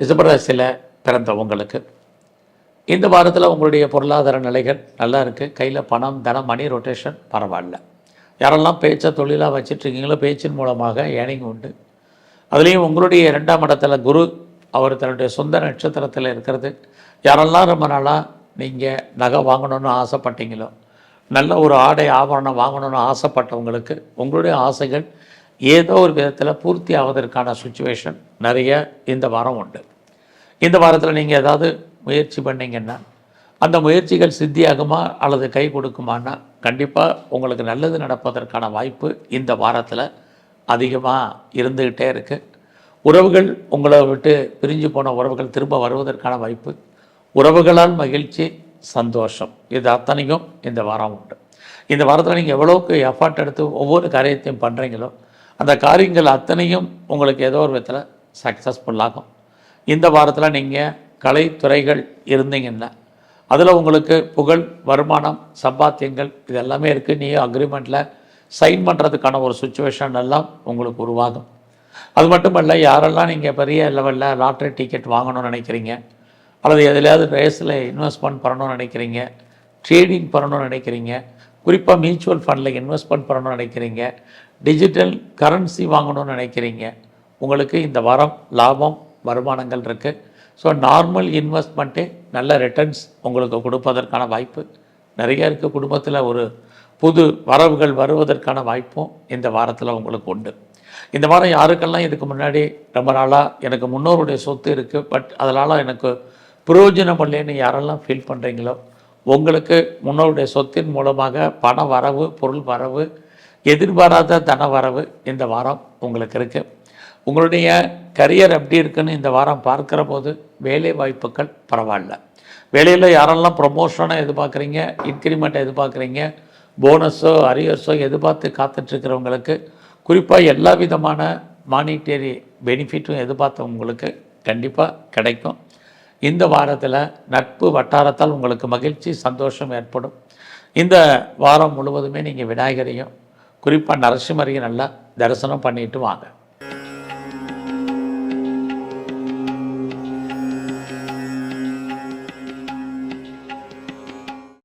ரிஷபராசியில் பிறந்தவங்களுக்கு இந்த வாரத்தில் உங்களுடைய பொருளாதார நிலைகள் நல்லா இருக்குது கையில் பணம் தனம் மணி ரொட்டேஷன் பரவாயில்ல. யாரெல்லாம் பேச்சை தொழிலாக வச்சிட்ருக்கீங்களோ பேச்சின் மூலமாக ஏனிங் உண்டு. அதுலேயும் உங்களுடைய இரண்டாம் இடத்துல குரு அவர் தன்னுடைய சொந்த நட்சத்திரத்தில் இருக்கிறது. யாரெல்லாம் ரொம்ப நாளாக நீங்கள் நகை வாங்கணும்னு ஆசைப்பட்டீங்களோ நல்ல ஒரு ஆடை ஆபரணம் வாங்கணும்னு ஆசைப்பட்டவங்களுக்கு உங்களுடைய ஆசைகள் ஏதோ ஒரு விதத்தில் பூர்த்தி ஆவதற்கான சுச்சுவேஷன் நிறைய இந்த வாரம் உண்டு. இந்த வாரத்தில் நீங்கள் ஏதாவது முயற்சி பண்ணீங்கன்னா அந்த முயற்சிகள் சித்தியாகுமா அல்லது கை கொடுக்குமான்னா கண்டிப்பாக உங்களுக்கு நல்லது நடப்பதற்கான வாய்ப்பு இந்த வாரத்தில் அதிகமாக இருந்துக்கிட்டே இருக்குது உறவுகள் உங்களை விட்டு பிரிஞ்சு போன உறவுகள் திரும்ப வருவதற்கான வாய்ப்பு. உறவுகளால் மகிழ்ச்சி சந்தோஷம். இது அத்தனையும் இந்த வாரம் உண்டு. இந்த வாரத்தில் நீங்கள் எவ்வளோக்கு எஃபர்ட் எடுத்து ஒவ்வொரு காரியத்தையும் பண்ணுறீங்களோ அந்த காரியங்கள் அத்தனையும் உங்களுக்கு ஏதோ ஒரு விதத்தில் சக்ஸஸ்ஃபுல்லாகும் இந்த வாரத்தில் நீங்கள் கலைத்துறைகள் இருந்தீங்கன்னா அதில் உங்களுக்கு புகழ் வருமானம் சம்பாத்தியங்கள் இது எல்லாமே இருக்குது நீயும் அக்ரிமெண்ட்டில் சைன் பண்ணுறதுக்கான ஒரு சுச்சுவேஷன் எல்லாம் உங்களுக்கு உருவாகும். அது மட்டுமல்ல யாரெல்லாம் நீங்கள் பெரிய லெவலில் லாட்ரி டிக்கெட் வாங்கணும்னு நினைக்கிறீங்க அல்லது எதுலையாவது ரேஸில் இன்வெஸ்ட்மெண்ட் பண்ணணும்னு நினைக்கிறீங்க ட்ரேடிங் பண்ணணும்னு நினைக்கிறீங்க குறிப்பாக மியூச்சுவல் ஃபண்டில் இன்வெஸ்ட்மெண்ட் பண்ணணும்னு நினைக்கிறீங்க. டிஜிட்டல் கரன்சி வாங்கணும்னு நினைக்கிறீங்க. உங்களுக்கு இந்த வாரம் லாபம் வருமானங்கள் இருக்குது ஸோ நார்மல் இன்வெஸ்ட்மெண்ட்டே நல்ல ரிட்டர்ன்ஸ் உங்களுக்கு கொடுப்பதற்கான வாய்ப்பு நிறைய இருக்குது குடும்பத்தில் ஒரு புது வரவுகள் வருவதற்கான வாய்ப்பும் இந்த வாரத்தில் உங்களுக்கு உண்டு. இந்த வாரம் யாருக்கெல்லாம் இதுக்கு முன்னாடி ரொம்ப நாளாக எனக்கு முன்னோருடைய சொத்து இருக்குது பட் அதனால் எனக்கு பிரயோஜனம் இல்லைன்னு யாரெல்லாம் ஃபீல் பண்ணுறீங்களோ உங்களுக்கு முன்னோருடைய சொத்தின் மூலமாக பண வரவு பொருள் வரவு எதிர்பாராத தன வரவு இந்த வாரம் உங்களுக்கு இருக்குது உங்களுடைய கரியர் எப்படி இருக்குன்னு இந்த வாரம் பார்க்குற போது வேலை வாய்ப்புகள் பரவாயில்ல. வேலையில் யாரெல்லாம் ப்ரொமோஷனை எதிர்பார்க்குறீங்க இன்க்ரிமெண்ட்டை எதிர்பார்க்குறீங்க போனஸோ அரியர்ஸோ எதிர்பார்த்து காத்துட்ருக்கிறவங்களுக்கு குறிப்பாக எல்லா விதமான மானிட்டரி பெனிஃபிட்டும் எதிர்பார்த்தவங்களுக்கு கண்டிப்பாக கிடைக்கும். இந்த வாரத்தில் நட்பு வட்டாரத்தால் உங்களுக்கு மகிழ்ச்சி சந்தோஷம் ஏற்படும். இந்த வாரம் முழுவதுமே நீங்கள் விநாயகரையும் குறிப்பாக நரசிம்மரையும் நல்லா தரிசனம் பண்ணிட்டு வாங்க.